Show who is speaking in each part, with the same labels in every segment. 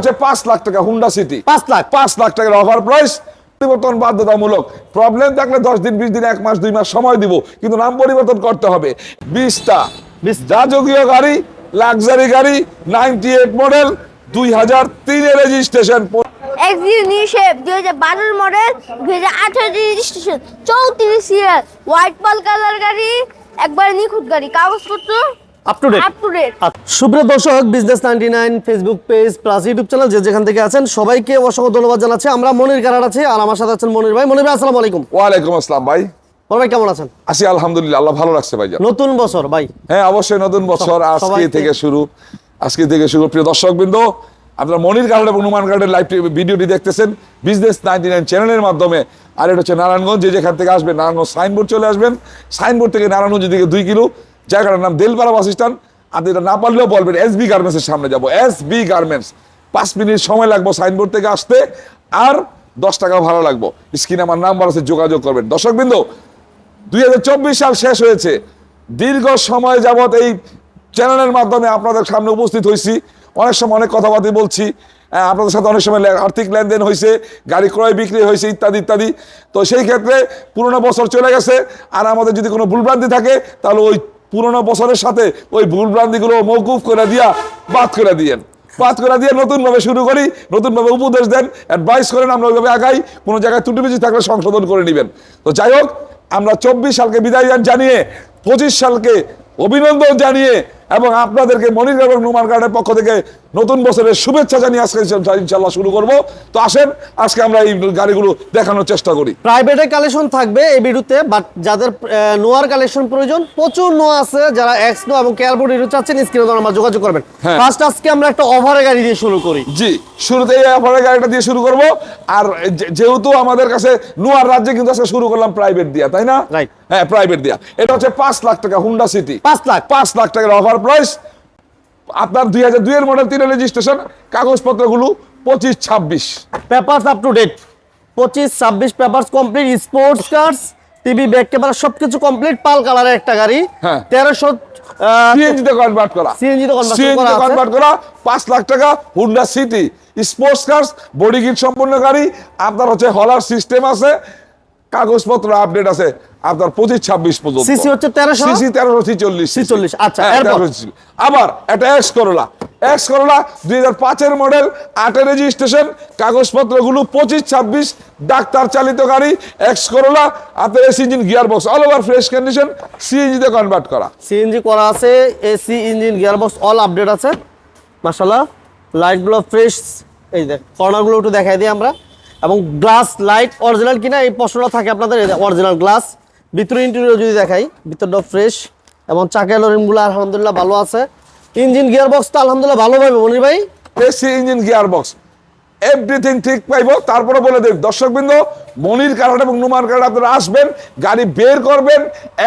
Speaker 1: হচ্ছে পাঁচ লাখ টাকা হুন্ডা সিটি।
Speaker 2: পাঁচ লাখ?
Speaker 1: পাঁচ লাখ টাকার অফার প্রাইস পরিবর্তন বাধ্যতামূলক। প্রবলেম থাকলে দশ দিন বিশ দিন এক মাস দুই মাস সময় দিব কিন্তু নাম পরিবর্তন করতে হবে। বিশটা। রাজকীয় গাড়ি লাক্সারি গাড়ি নাইনটি এইট মডেল দুই হাজার তিনের রেজিস্ট্রেশন
Speaker 3: এক্সিউ নিউ শেপ দুই হাজার বারোর মডেল দুই হাজার আঠারো রেজিস্ট্রেশন চৌত্রিশ ইয়ার হোয়াইট পাল কালার গাড়ি একবারে নিখুঁত গাড়ি কাগজপত্র।
Speaker 2: Up to date
Speaker 3: up to date
Speaker 2: সুপ্রিয় দর্শক business ninety nine Facebook page plus YouTube channel যে যেখান থেকে আছেন সবাইকে অসংখ্য ধন্যবাদ জানাচ্ছি। আমরা মনির কারার আছি আর আমার সাথে আছেন মনির ভাই। মনির ভাই আসসালামু আলাইকুম।
Speaker 1: ওয়ালাইকুম আসসালাম ভাই।
Speaker 2: ভাই কেমন আছেন?
Speaker 1: আসি আলহামদুলিল্লাহ আল্লাহ ভালো রাখছে ভাই
Speaker 2: নতুন বছর ভাই।
Speaker 1: হ্যাঁ অবশ্যই নতুন বছর আজকে থেকে শুরু আজকে থেকে শুরু। প্রিয় দর্শক বৃন্দ আপনারা মনির কার্ড এবং নুমান কার্ডের লাইভ ভিডিওটি দেখতেছেন বিজনেস নাইনটি নাইন চ্যানেলের মাধ্যমে। আর এটা হচ্ছে নারায়ণগঞ্জ যে যেখান থেকে আসবেন নারায়ণগঞ্জ সাইনবোর্ড চলে আসবেন। সাইনবোর্ড থেকে নারায়ণগঞ্জ দিকে দুই কিলো। জায়গাটার নাম দেলপাড়া বাস স্ট্যান্ড। আপনি এটা না পারলেও বলবেন এস বি গার্মেন্টসের সামনে যাব। এস বি গার্মেন্টস পাঁচ মিনিট সময় লাগবো সাইনবোর্ড থেকে আসতে, আর দশ টাকা ভাড়া লাগবো। স্ক্রিনে আমার নাম্বার আছে, যোগাযোগ করবেন। দর্শক বিন্দু দুই সাল শেষ হয়েছে। দীর্ঘ সময় যাবত এই চ্যানেলের মাধ্যমে আপনাদের সামনে উপস্থিত হয়েছি অনেক সময় অনেক কথাবার্তা বলছি। আপনাদের সাথে অনেক সময় আর্থিক লেনদেন হয়েছে গাড়ি ক্রয় বিক্রি হয়েছে ইত্যাদি ইত্যাদি। তো সেই ক্ষেত্রে পুরোনো বছর চলে গেছে। আর আমাদের যদি কোনো ভুলভ্রান্তি থাকে, তাহলে ওই পুরোনো বছরের সাথে ওই ভুলভ্রান্তিগুলো মৌকুফ করে দিয়া বাদ করে দিয়েন। বাদ করে দিয়ে নতুনভাবে শুরু করি, নতুনভাবে উপদেশ দেন অ্যাডভাইস করেন, আমরা ওইভাবে আগাই, কোনো জায়গায় ত্রুটি বিচি থাকলে সংশোধন করে নেবেন। তো যাই হোক, আমরা চব্বিশ সালকে বিদায় জানিয়ে, পঁচিশ সালকে অভিনন্দন জানিয়ে, এবং আপনাদেরকে মনির এবং নুমান কার্ডের পক্ষ থেকে নতুন বছরের শুভেচ্ছা জানিয়ে আজকে ইনশাল্লাহ শুরু করব। তো আসেন আজকে আমরা এই গাড়িগুলো দেখানোর চেষ্টা করি।
Speaker 2: প্রাইভেটের কালেকশন থাকবে এই ভিডিওতে বাট যাদের নোয়ার কালেকশন প্রয়োজন প্রচুর নোয়া আছে যারা এক্স নো এবং কেয়ারবোর্ড রিভিউ চাচ্ছেন স্ক্রিনে তো আমরা যোগাযোগ করবেন।
Speaker 1: হ্যাঁ।
Speaker 2: ফার্স্ট আজকে আমরা একটা ওভারে গাড়ি দিয়ে শুরু করি।
Speaker 1: জি শুরুতে এই অফারের গাড়িটা দিয়ে শুরু করব। আর যেহেতু আমাদের কাছে নোয়ার রাজ্যে কিন্তু আজকে শুরু করলাম প্রাইভেট দিয়া তাই না?
Speaker 2: Right.
Speaker 1: হ্যাঁ প্রাইভেট দিয়া। এটা হচ্ছে পাঁচ লাখ টাকা হুন্ডা সিটি
Speaker 2: পাঁচ লাখ।
Speaker 1: পাঁচ লাখ টাকার অফার প্রাইস আপনার দুই হাজার দুইয়ের মডেল তিনের রেজিস্ট্রেশন কাগজপত্রগুলো পঁচিশ ছাব্বিশ।
Speaker 2: পেপারস আপ টু ডেট পঁচিশ ছাব্বিশ papers complete sports cars TV back camera সবকিছু কমপ্লিট পাল কালারের একটা গাড়ি।
Speaker 1: হ্যাঁ।
Speaker 2: তেরোশো
Speaker 1: সিএনজি তে কনভার্ট করা।
Speaker 2: CNG তে করা
Speaker 1: কনভার্ট করা পাঁচ লাখ টাকা Honda city sports cars body kit সম্পূর্ণ গাড়ি। আপনার হচ্ছে হলার সিস্টেম আছে। কাগজপত্র আপডেট আছে। আপনার পঁচিশ ছাব্বিশ পর্যন্ত।
Speaker 2: CC হচ্ছে 1300?
Speaker 1: সিসি তেরোশো ছিচল্লিশ
Speaker 2: 46, আচ্ছা,
Speaker 1: হ্যাঁ,
Speaker 2: এরপর?
Speaker 1: 1346 আবার একটা এক্স করোলা এক্স করোলা দুই হাজার পাঁচের মডেল আটের রেজিস্ট্রেশন কাগজপত্রগুলো পঁচিশ ছাব্বিশ ডাক্তার চালিত গাড়ি এক্স করোলা আপনার S engine gear box all over fresh condition সিএনজিতে কনভার্ট করা।
Speaker 2: সিএনজি করা আছে AC engine gearbox all update আছে। মাশাল্লাহ লাইটগুলো ফ্রেশ এই দেখ কর্নারগুলো একটু দেখাই দিই আমরা। এবং গ্লাস লাইট অরিজিনাল কিনা এই প্রশ্নটা থাকে আপনাদের অরিজিনাল গ্লাস ভিতরে ইন্টেরিয়র যদি দেখাই, ভিতরটা ফ্রেশ এবং চাকা লরিমগুলো আলহামদুলিল্লাহ ভালো আছে। ইঞ্জিন গিয়ারবক্স তো আলহামদুলিল্লাহ ভালো পাবে, মনির ভাই।
Speaker 1: AC engine gear box everything ঠিক পাইবো, তারপরে বলে দেব, দর্শকবৃন্দ, মনির কার্ড এবং নুমার কার্ড আপনারা আসবেন, গাড়ি বের করবেন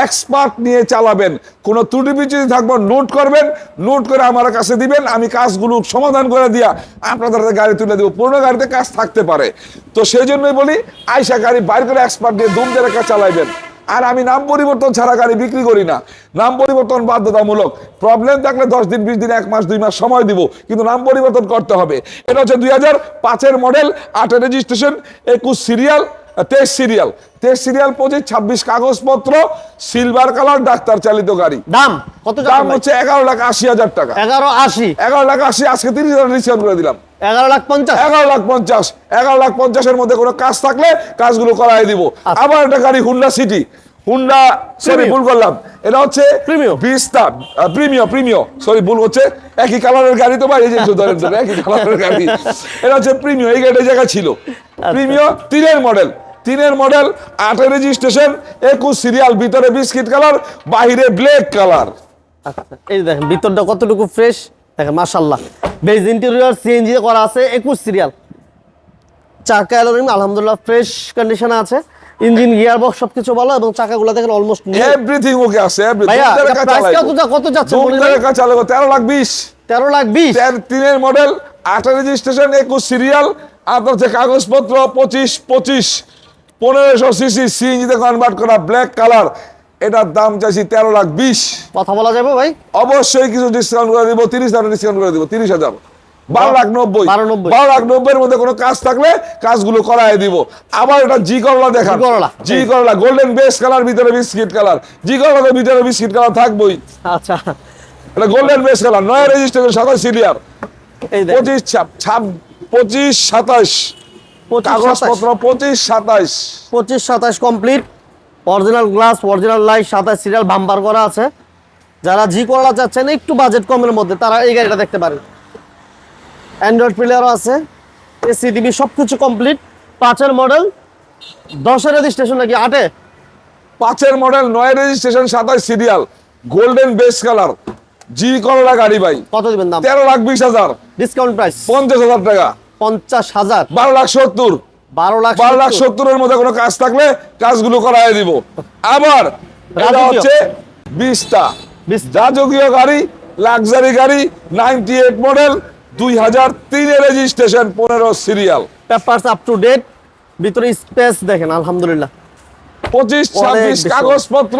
Speaker 1: এক্সপার্ট নিয়ে চালাবেন। কোনো ত্রুটি বিচ্যুতি থাকব নোট করবেন নোট করে আমার কাছে দিবেন, আমি কাজগুলো সমাধান করে দিয়া আপনাদের হাতে গাড়ি তুলে দেবো। পুরোনো গাড়িতে কাজ থাকতে পারে। তো সেই জন্যই বলি, আইসা গাড়ি বাইর করে এক্সপার্ট দিয়ে দুম দিয়ে চালাইবেন। আর আমি নাম পরিবর্তন ছাড়া গাড়ি বিক্রি করি না। নাম পরিবর্তন বাধ্যতামূলক। প্রবলেম থাকলে দশ দিন, বিশ দিন, এক মাস, দুই মাস সময় দিব, কিন্তু নাম পরিবর্তন করতে হবে। এটা হচ্ছে দুই হাজার পাঁচের মডেল আটের রেজিস্ট্রেশন একুশ সিরিয়াল তেইশ সিরিয়াল তেইশ সিরিয়াল পঁচিশ ছাব্বিশ কাগজপত্র সিলভার কালার ডাক্তার চালিত গাড়ি।
Speaker 2: দাম কত
Speaker 1: দাম হচ্ছে এগারো লাখ আশি হাজার টাকা।
Speaker 2: এগারো আশি।
Speaker 1: এগারো লাখ আশি আজকে তিরিশ হাজার ডিসকাউন্ট করে দিলাম।
Speaker 2: এগারো লাখ পঞ্চাশ।
Speaker 1: এগারো লাখ পঞ্চাশ। এগারো লাখ পঞ্চাশের মধ্যে কোনো কাজ থাকলে কাজগুলো করাই দিব।
Speaker 2: আচ্ছা।
Speaker 1: আবার একটা গাড়ি হুন্ডা সিটি হুন্ডা সরি ভুল করলাম। এটা হচ্ছে
Speaker 2: Premium.
Speaker 1: বিস্তা প্রিমিয় প্রিমিয় সরি ভুল হচ্ছে। একই কালারের গাড়ি তো ভাই এই ধরেন একই কালারের গাড়ি। এটা হচ্ছে প্রিমিয় এই গাড়িটা জায়গা ছিল। প্রিমিয় তিনের মডেল তিনের মডেল আটের রেজিস্ট্রেশন একুশ সিরিয়াল ভিতরে বিস্কিট কালার বাহিরে ব্ল্যাক কালার
Speaker 2: আচ্ছা এই দেখেন ভিতরটা কতটুকু ফ্রেশ দেখেন মাশাল্লাহ বেজ ইন্টেরিয়র সিএনজি করা আছে একুশ সিরিয়াল চাকা অ্যালোরিং আলহামদুলিল্লাহ ফ্রেশ কন্ডিশনে আছে। ইঞ্জিন গিয়ার বক্স সবকিছু ভালো এবং চাকাগুলো দেখেন অলমোস্ট
Speaker 1: এভরিথিং ওকে আছে
Speaker 2: প্রাইস কত যা- কত যাচ্ছে?
Speaker 1: চালাবো তেরো লাখ বিশ।
Speaker 2: তেরো লাখ বিশ?
Speaker 1: তের তিনের মডেল আঠারো রেজিস্ট্রেশন একুশ সিরিয়াল আপনার হচ্ছে কাগজপত্র পঁচিশ পঁচিশ। পনেরোশো সিসি সিএনজিতে কনভার্ট করা ব্ল্যাক কালার এটার দাম চাইছি তেরো লাখ বিশ।
Speaker 2: কথা বলা যাবে ভাই?
Speaker 1: অবশ্যই কিছু ডিসকাউন্ট করে দিব তিরিশ হাজার ডিসকাউন্ট করে দিব তিরিশ হাজার। বারো লাখ নব্বই।
Speaker 2: বারো
Speaker 1: লাখ নব্বই মধ্যে কোনো কাজ থাকলে কাজগুলো করায় দিব। আবার এটা জি করলা দেখান
Speaker 2: G Corolla.
Speaker 1: G Corolla golden base colour ভিতরে বিস্কিট কালার জি করলাতে ভিতরে বিস্কিট কালার থাকবোই।
Speaker 2: আচ্ছা।
Speaker 1: এটা গোল্ডেন বেস কালার নয় রেজিস্ট্রেশন সাতাশ সিরিয়ার
Speaker 2: এই
Speaker 1: পঁচিশ ছাপ ছাপ পঁচিশ সাতাশ। কাগজপত্র পঁচিশ সাতাশ।
Speaker 2: পঁচিশ সাতাশ complete. Original glass original light সাতাশ সিরিয়াল বাম্পার করা আছে। যারা জি করলা চাচ্ছেন একটু বাজেট কমের মধ্যে তারা এই গাড়িটা দেখতে পারেন। অ্যান্ড্রয়েড প্লেয়ারও আছে। এসি টিভি সব কিছু কমপ্লিট পাঁচের মডেল দশের রেজিস্ট্রেশন নাকি আটে?
Speaker 1: পাঁচের মডেল নয় রেজিস্ট্রেশন সাতাশ serial golden base colour G Corolla গাড়ি ভাই।
Speaker 2: কত দিবেন দাম?
Speaker 1: তেরো লাখ বিশ হাজার।
Speaker 2: ডিসকাউন্ট প্রাইস
Speaker 1: পঞ্চাশ হাজার টাকা।
Speaker 2: পঞ্চাশ হাজার।
Speaker 1: বারো লাখ সত্তর।
Speaker 2: বারো লাখ
Speaker 1: বারো লাখ সত্তরের মধ্যে কোনো কাজ থাকলে কাজগুলো করাই দিব। আবার এটা হচ্ছে বিশটা। রাজকীয় গাড়ি লাক্সারি গাড়ি নাইনটি এইট মডেল দুই হাজার তিনের রেজিস্ট্রেশন পনেরো serial.
Speaker 2: Papers up to date ভিতরে স্পেস দেখেন আলহামদুলিল্লাহ।
Speaker 1: পঁচিশ ছাব্বিশ
Speaker 2: বেশি।
Speaker 1: কাগজপত্র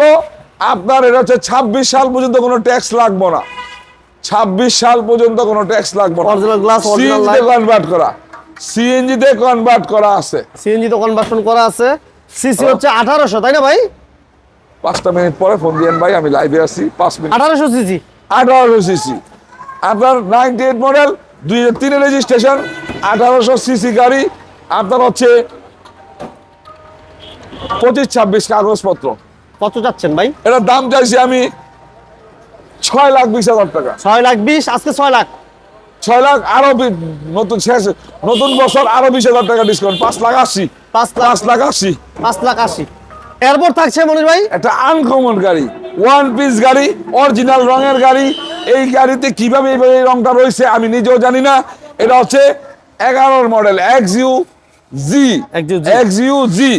Speaker 1: আপনার এটা হচ্ছে ছাব্বিশ সাল পর্যন্ত কোনো ট্যাক্স লাগবে না। ছাব্বিশ সাল পর্যন্ত কোনো ট্যাক্স লাগবে না।
Speaker 2: Original glass, original
Speaker 1: CNG convert করা। সিএনজি তে কনভার্ট করা আছে।
Speaker 2: সিএনজি তো কনভার্সন করা আছে। সিসি হচ্ছে আঠারোশো তাই না ভাই?
Speaker 1: পাঁচটা মিনিট পরে ফোন দিয়েন ভাই আমি লাইভে আছি পাঁচ মিনিট
Speaker 2: আঠারোশো সিসি
Speaker 1: আঠারোশো সিসি আপনার নাইনটি এইট মডেল দুই হাজার তিনের রেজিস্ট্রেশন আঠারোশো সিসি গাড়ি আপনার হচ্ছে পঁচিশ ছাব্বিশ কাগজপত্র।
Speaker 2: কত যাচ্ছেন ভাই?
Speaker 1: এটার দাম চাইছি আমি ছয় লাখ বিশ হাজার টাকা।
Speaker 2: ছয় লাখ বিশ আজকে ছয় লাখ।
Speaker 1: ছয় লাখ আরও নতুন শেষ নতুন বছর আরও বিশ হাজার টাকা ডিসকাউন্ট পাঁচ লাখ আশি।
Speaker 2: পাঁচ
Speaker 1: পাঁচ লাখ আশি।
Speaker 2: পাঁচ লাখ আশি। এরপর থাকছে মনির ভাই?
Speaker 1: একটা আনকমন গাড়ি ওয়ান পিস গাড়ি অরিজিনাল রঙের গাড়ি। এই গাড়িতে কীভাবে এইভাবে এই রংটা রয়েছে আমি নিজেও জানি না। এটা হচ্ছে এগারোর model X U G X U G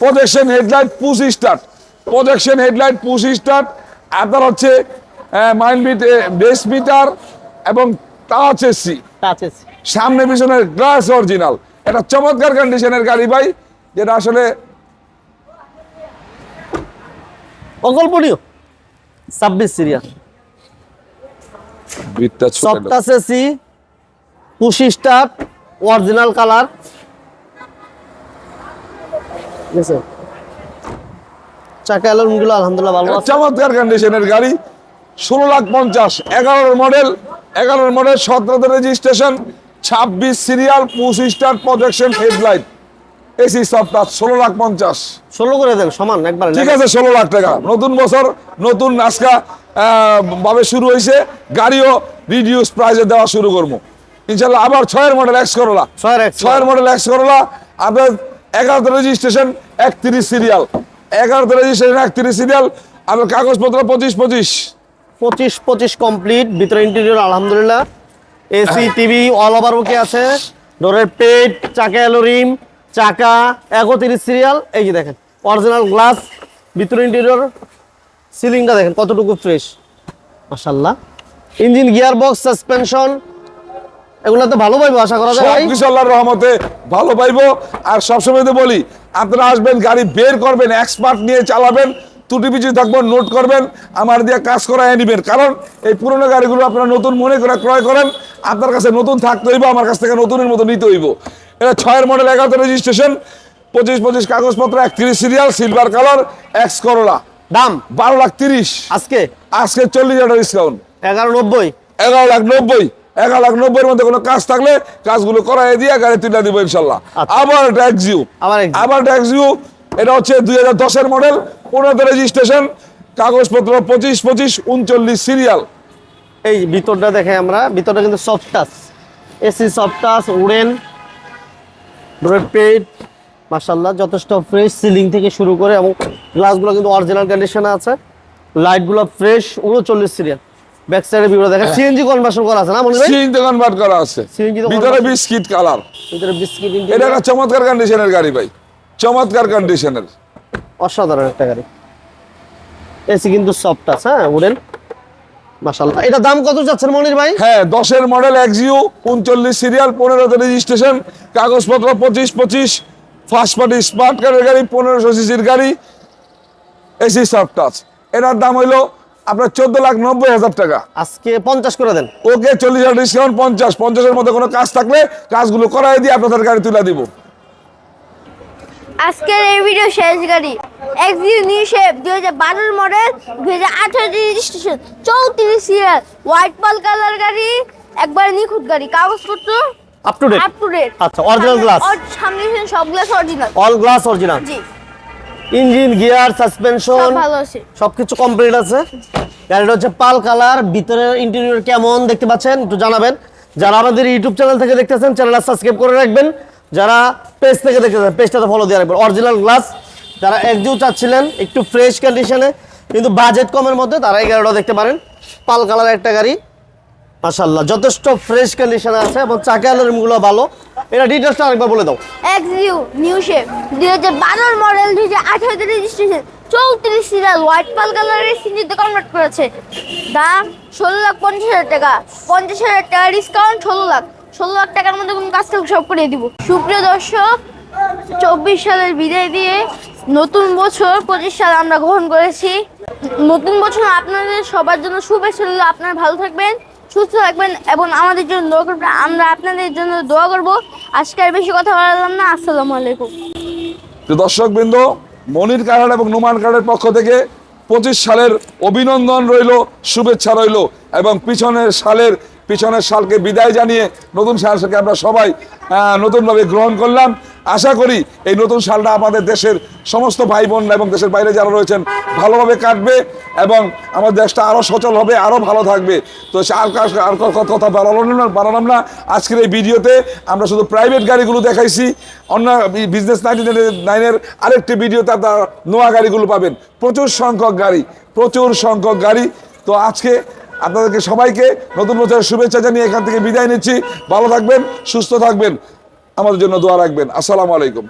Speaker 1: projection headlight push start projection headlight push start আপনার হচ্ছে মাইন্ড বিট বেস মিটার এবং টাচ এসি। সামনে পিছনের গ্লাস অরিজিনাল। এটা চমৎকার কন্ডিশনের গাড়ি ভাই যেটা আসলে
Speaker 2: অকল্পনীয় ছাব্বিশ সিরিয়াল। এসি পুশি অরিজিনাল কালার। চাকা অ্যালুমগুলো আলহামদুলিল্লাহ ভালো আছে।
Speaker 1: চমৎকার কন্ডিশনের গাড়ি। ষোলো লাখ পঞ্চাশ এগারোর মডেল এগারোর মডেল সতেরোতে রেজিস্ট্রেশন ছাব্বিশ serial push start projection headlight AC softer ষোলো লাখ পঞ্চাশ।
Speaker 2: ষোলো করে দেন সমান একবার
Speaker 1: ঠিক আছে ষোলো লাখ টাকা। নতুন বছর নতুন নাস্কা ভাবে শুরু হয়েছে গাড়িও রিডিউস প্রাইসে দেওয়া শুরু করব। ইনশাল্লাহ আবার ছয়ের মডেল এক্স করলা
Speaker 2: ছয়ের
Speaker 1: মডেল এক্স করলা আপনার এগারোতে রেজিস্ট্রেশন একত্রিশ সিরিয়াল এগারোতে রেজিস্ট্রেশন একত্রিশ সিরিয়াল আপনার কাগজপত্র পঁচিশ পঁচিশ।
Speaker 2: পঁচিশ পঁচিশ কমপ্লিট ভিতরে ইন্টেরিয়র আলহামদুলিল্লাহ। AC TV all over okay আছে। ডোরের পেট চাকা এলো রিম চাকা একত্রিশ সিরিয়াল এই যে দেখেন অরিজিনাল গ্লাস ভিতরে ইন্টেরিয়র সিলিংটা দেখেন কতটুকু ফ্রেশ মাশাল্লাহ ইঞ্জিন গিয়ার বক্স সাসপেনশন এগুলো তো ভালো পাইবো আশা করা যায়
Speaker 1: আল্লাহর রহমতে ভালো পাইবো। আর সবসময় তো বলি আপনারা আসবেন গাড়ি বের করবেন এক্সপার্ট নিয়ে চালাবেন ত্রুটি পিছু থাকবেন নোট করবেন আমার দিয়ে কাজ করায় নিবেন। কারণ এই পুরোনো গাড়িগুলো আপনারা নতুন মনে করে ক্রয় করেন আপনার কাছে নতুন থাকতে হইব আমার কাছ থেকে নতুনের মতো নিতে হইব। এটা ছয়ের মডেল এগারোতে রেজিস্ট্রেশন পঁচিশ পঁচিশ কাগজপত্র একত্রিশ serial silver colour X Corolla
Speaker 2: দাম?
Speaker 1: বারো লাখ তিরিশ।
Speaker 2: আজকে?
Speaker 1: আজকে চল্লিশ হাজার ডিসকাউন্ট
Speaker 2: এগারো নব্বই।
Speaker 1: এগারো লাখ নব্বই। এগারো লাখ নব্বইয়ের মধ্যে কোনো কাজ থাকলে কাজগুলো করাই দিয়ে গাড়ি তুলে দিব ইনশাল্লাহ।
Speaker 2: আচ্ছা।
Speaker 1: আবার
Speaker 2: আবার Executive।
Speaker 1: আবার ট্যাক্সিউ এটা হচ্ছে দুই হাজার দশের মডেল পনেরোতে রেজিস্ট্রেশন কাগজপত্র পঁচিশ পঁচিশ উনচল্লিশ সিরিয়াল
Speaker 2: এই ভিতরটা দেখে আমরা ভিতরটা কিন্তু soft touch AC soft touch wooden পেট মার্শাল্লাহ যথেষ্ট ফ্রেশ সিলিং থেকে শুরু করে এবং গ্লাসগুলো কিন্তু অরিজিনাল কন্ডিশনে আছে। লাইটগুলো ফ্রেশ উনচল্লিশ সিরিয়াল ব্যাক সাইডে ভিডিও দেখেন সিএনজি কনভার্সন করা আছে না মনে
Speaker 1: সিএনজি কনভার্ট করা আছে। ভিতরে বিস্কিট কালার
Speaker 2: ভিতরে বিস্কিট
Speaker 1: এটা একটা চমৎকার কন্ডিশনের গাড়ি ভাই। চমৎকার কন্ডিশনের
Speaker 2: অসাধারণ একটা গাড়ি। এসি কিন্তু সফট আছে হ্যাঁ উড়েন মাশাল্লাহ এটা দাম কত যাচ্ছেন মনির ভাই?
Speaker 1: হ্যাঁ দশের মডেল এক্সিউ উনচল্লিশ সিরিয়াল পনেরোতে রেজিস্ট্রেশন কাগজপত্র পঁচিশ পঁচিশ। ফার্স্ট পার্টি স্মার্ট কারের গাড়ি পনেরোশো সিসির গাড়ি। এসি সফট টাচ এটার দাম হইল আপনার চোদ্দ লাখ নব্বই হাজার টাকা।
Speaker 2: আজকে পঞ্চাশ করে দেন।
Speaker 1: ওকে চল্লিশ হাজার ডিসকাউন্ট পঞ্চাশ। পঞ্চাশের মধ্যে কোনো কাজ থাকলে কাজগুলো করাই দিয়ে আপনাদের গাড়ি তুলে দিব।
Speaker 3: আজকের এই ভিডিও শেষ গাড়ি। এক্সিউ নিউ শেপ দুই হাজার বারোর মডেল দুই হাজার আঠারো রেজিস্ট্রেশন চৌত্রিশ সিরিয়াল হোয়াইট পাল কালার গাড়ি একবার নিখুঁত গাড়ি কাগজপত্র
Speaker 2: up to date
Speaker 3: up to date
Speaker 2: আচ্ছা, original glass?
Speaker 3: সামনে সব glass original
Speaker 2: all glass original
Speaker 3: জি।
Speaker 2: ইঞ্জিন গিয়ার সাসপেনশন
Speaker 3: সব ভালো আছে।
Speaker 2: সবকিছু কমপ্লিট আছে। গাড়িটা হচ্ছে পাল কালার ভিতরের ইন্টেরিয়র কেমন দেখতে পাচ্ছেন একটু জানাবেন। যারা আমাদের ইউটিউব চ্যানেল থেকে দেখতেছেন চ্যানেলটা সাবস্ক্রাইব করে রাখবেন। যারা পেজ থেকে দেখতেছেন পেজটাতে ফলো দিয়ে রাখবেন। অরিজিনাল গ্লাস যারা একজিও চাচ্ছিলেন, একটু ফ্রেশ কন্ডিশনে কিন্তু বাজেট কমের মধ্যে তারা এই গাড়িটা দেখতে পারেন। পাল কালার একটা গাড়ি। মাশাল্লাহ যথেষ্ট ফ্রেশ কন্ডিশনে আছে এবং চাকা গুলো ভালো। এটা ডিটেলসটা আরেকবার বলে দাও।
Speaker 3: এক্সিউ নিউ শেপ দুই হাজার বারোর মডেল দুই হাজার আঠারো রেজিস্ট্রেশন চৌত্রিশ সিরিয়াল হোয়াইট পাল কালারের সিঞ্জিতে কনভার্ট করেছে। দাম ষোলো লাখ পঞ্চাশ হাজার টাকা। পঞ্চাশ হাজার টাকা ডিসকাউন্ট ষোলো লাখ। ষোলো লাখ টাকার মধ্যে কোনো কাজ সব করে দিব। সুপ্রিয় দর্শক, চব্বিশ সালের বিদায় দিয়ে নতুন বছর পঁচিশ সাল আমরা গ্রহণ করেছি। নতুন বছর আপনাদের সবার জন্য শুভেচ্ছা রইল। আপনারা ভালো থাকবেন, সুস্থ থাকবেন এবং আমাদের জন্য দোয়া করবেন। আমরা আপনাদের জন্য দোয়া করব। আজকে আর বেশি কথা বললাম না। আসসালামু আলাইকুম।
Speaker 1: তো দর্শক বৃন্দ মনির কার্ড এবং নুমান কার্ডের পক্ষ থেকে পঁচিশ সালের অভিনন্দন রইল, শুভেচ্ছা রইল এবং পিছনের সালের পিছনের সালকে বিদায় জানিয়ে নতুন সালকে আমরা সবাই নতুনভাবে গ্রহণ করলাম। আশা করি এই নতুন সালটা আমাদের দেশের সমস্ত ভাই বোন এবং দেশের বাইরে যারা রয়েছেন ভালোভাবে কাটবে এবং আমাদের দেশটা আরও সচল হবে আরও ভালো থাকবে। তো আর আর কথা বাড়ালাম না বাড়ালাম না। আজকের এই ভিডিওতে আমরা শুধু প্রাইভেট গাড়িগুলো দেখাইছি। অন্য বিজনেস নাইনটি নাইনের আরেকটি ভিডিওতে আপনারা নোয়া গাড়িগুলো পাবেন। প্রচুর সংখ্যক গাড়ি, প্রচুর সংখ্যক গাড়ি। তো আজকে আপনাদেরকে সবাইকে নতুন বছরের শুভেচ্ছা জানিয়ে এখান থেকে বিদায় নিচ্ছি। ভালো থাকবেন, সুস্থ থাকবেন। আমাদের জন্য দোয়া রাখবেন। আসসালামু আলাইকুম।